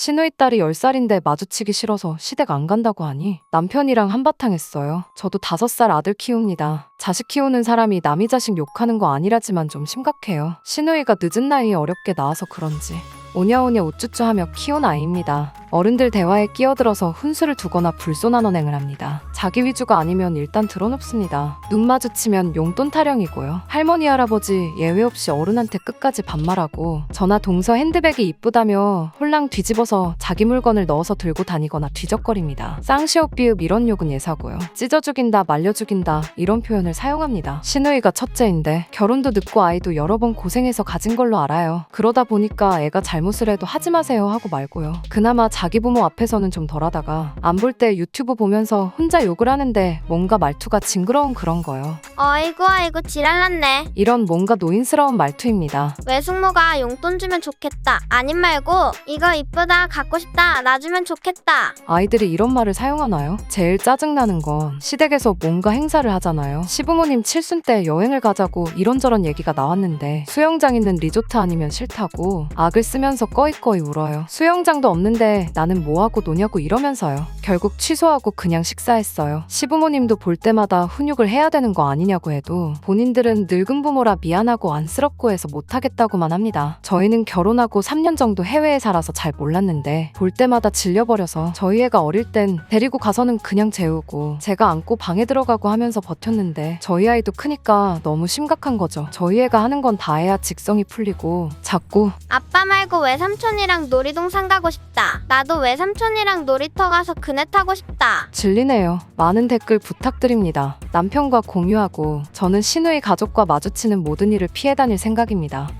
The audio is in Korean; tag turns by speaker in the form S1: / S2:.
S1: 시누이 딸이 10살인데 마주치기 싫어서 시댁 안 간다고 하니 남편이랑 한바탕 했어요. 저도 5살 아들 키웁니다. 자식 키우는 사람이 남이 자식 욕하는 거 아니라지만 좀 심각해요. 시누이가 늦은 나이에 어렵게 낳아서 그런지 오냐오냐 우쭈쭈 하며 키운 아이입니다. 어른들 대화에 끼어들어서 훈수를 두거나 불손한 언행을 합니다. 자기 위주가 아니면 일단 들어놓습니다. 눈 마주치면 용돈 타령이고요. 할머니 할아버지 예외 없이 어른한테 끝까지 반말하고 전화 동서 핸드백이 이쁘다며 홀랑 뒤집어서 자기 물건을 넣어서 들고 다니거나 뒤적거립니다. 쌍시옷 비읍 이런 욕은 예사고요. 찢어 죽인다 말려 죽인다 이런 표현을 사용합니다. 시누이가 첫째인데 결혼도 늦고 아이도 여러 번 고생해서 가진 걸로 알아요. 그러다 보니까 애가 잘못을 해도 하지 마세요 하고 말고요. 그나마 자기 부모 앞에서는 좀 덜하다가 안 볼 때 유튜브 보면서 혼자 욕을 하는데 뭔가 말투가 징그러운 그런 거요.
S2: 어이구 아이고 지랄났네.
S1: 이런 뭔가 노인스러운 말투입니다.
S2: 외숙모가 용돈 주면 좋겠다. 아님 말고 이거 이쁘다 갖고 싶다 놔주면 좋겠다.
S1: 아이들이 이런 말을 사용하나요? 제일 짜증나는 건 시댁에서 뭔가 행사를 하잖아요. 시부모님 칠순 때 여행을 가자고 이런저런 얘기가 나왔는데 수영장 있는 리조트 아니면 싫다고 악을 쓰면서 꺼이꺼이 울어요. 수영장도 없는데 나는 뭐하고 노냐고 이러면서요. 결국 취소하고 그냥 식사했어요. 시부모님도 볼 때마다 훈육을 해야 되는 거 아니냐고 해도 본인들은 늙은 부모라 미안하고 안쓰럽고 해서 못하겠다고만 합니다. 저희는 결혼하고 3년 정도 해외에 살아서 잘 몰랐는데 볼 때마다 질려버려서 저희 애가 어릴 땐 데리고 가서는 그냥 재우고 제가 안고 방에 들어가고 하면서 버텼는데 저희 아이도 크니까 너무 심각한 거죠. 저희 애가 하는 건 다 해야 직성이 풀리고 자꾸
S2: 아빠 말고 외삼촌이랑 놀이동산 가고 싶다. 나도 외삼촌이랑 놀이터 가서 그네 타고 싶다.
S1: 질리네요. 많은 댓글 부탁드립니다. 남편과 공유하고 저는 시누이 가족과 마주치는 모든 일을 피해 다닐 생각입니다.